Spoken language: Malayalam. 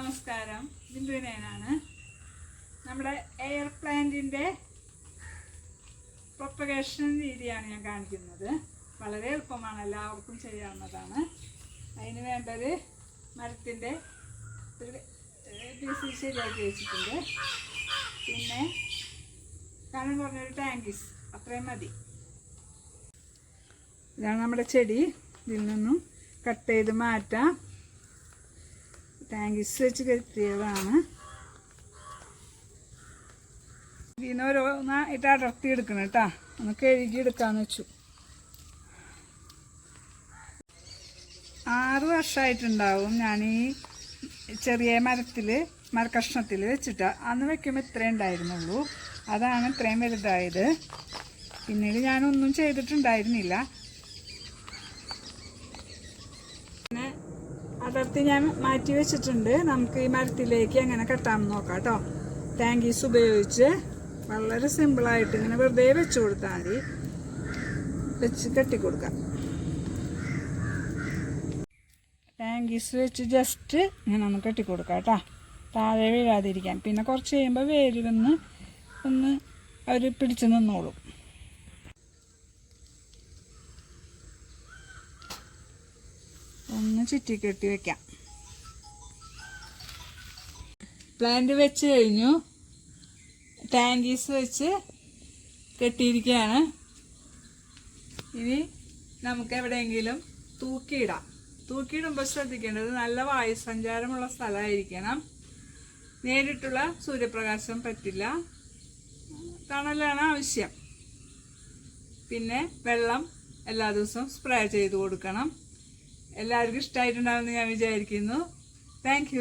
നമസ്കാരം. ബിന്ദുവിനാണ് നമ്മുടെ എയർ പ്ലാന്റിന്റെ പ്രൊപ്പഗേഷൻ രീതിയാണ് ഞാൻ കാണിക്കുന്നത്. വളരെ എളുപ്പമാണ് എല്ലാവർക്കും ചെയ്യാവുന്നതാണ്. അതിന് വേണ്ടത് മരത്തിന്റെ പീസ് ശരിയാക്കി വെച്ചിട്ടുണ്ട്. പിന്നെ കാരണം പറഞ്ഞൊരു ടാങ്കിസ് അത്രയും മതി. ഇതാണ് നമ്മുടെ ചെടി. ഇതിൽ നിന്നും കട്ട് ചെയ്ത് മാറ്റാം. ടാങ്കിസ് വെച്ച് കെത്തിയതാണ് ഇതിൽ നിന്ന് ഓരോന്നായിട്ട് അടർത്തി എടുക്കണം കേട്ടാ. ഒന്ന് കഴുകി എടുക്കാന്ന് വെച്ചു. ആറ് വർഷമായിട്ടുണ്ടാവും ഞാൻ ഈ ചെറിയ മരത്തിൽ മരക്കഷ്ണത്തിൽ വെച്ചിട്ട്. അന്ന് വെക്കുമ്പോൾ ഇത്രേ ഉണ്ടായിരുന്നുള്ളൂ. അതാണ് ഇത്രയും വലുതായത്. പിന്നീട് ഞാനൊന്നും ചെയ്തിട്ടുണ്ടായിരുന്നില്ല. പിന്നെ അടർത്തി ഞാൻ മാറ്റി വെച്ചിട്ടുണ്ട്. നമുക്ക് ഈ മരത്തിലേക്ക് എങ്ങനെ കെട്ടാമെന്ന് നോക്കാം കേട്ടോ. ടാങ്കീസ് ഉപയോഗിച്ച് വളരെ സിമ്പിളായിട്ട് ഇങ്ങനെ വെറുതെ വെച്ച് കൊടുത്താൽ മതി. വെച്ച് കെട്ടിക്കൊടുക്കാം ടാങ്കീസ് വെച്ച് ജസ്റ്റ് ഇങ്ങനെ ഒന്ന് കെട്ടിക്കൊടുക്കാം കേട്ടോ. താഴെ വീഴാതിരിക്കാൻ. പിന്നെ കുറച്ച് കഴിയുമ്പോൾ വേര് വന്ന് ഒന്ന് അവർ പിടിച്ച് നിന്നോളും. ഒന്ന് ചുറ്റി കെട്ടി വെക്കാം. പ്ലാന്റ് വെച്ച് കഴിഞ്ഞു. ടാങ്കീസ് വെച്ച് കെട്ടിയിരിക്കുകയാണ് ഇനി നമുക്ക് എവിടെയെങ്കിലും തൂക്കിയിടാം. തൂക്കിയിടുമ്പോൾ ശ്രദ്ധിക്കേണ്ടത് നല്ല വായു വായുസഞ്ചാരമുള്ള സ്ഥലമായിരിക്കണം. നേരിട്ടുള്ള സൂര്യപ്രകാശം പറ്റില്ല. തണലാണ് ആവശ്യം. പിന്നെ വെള്ളം എല്ലാ ദിവസവും സ്പ്രേ ചെയ്ത് കൊടുക്കണം. എല്ലാവർക്കും ഇഷ്ടമായിട്ടുണ്ടാവുമെന്ന് ഞാൻ വിചാരിക്കുന്നു. താങ്ക്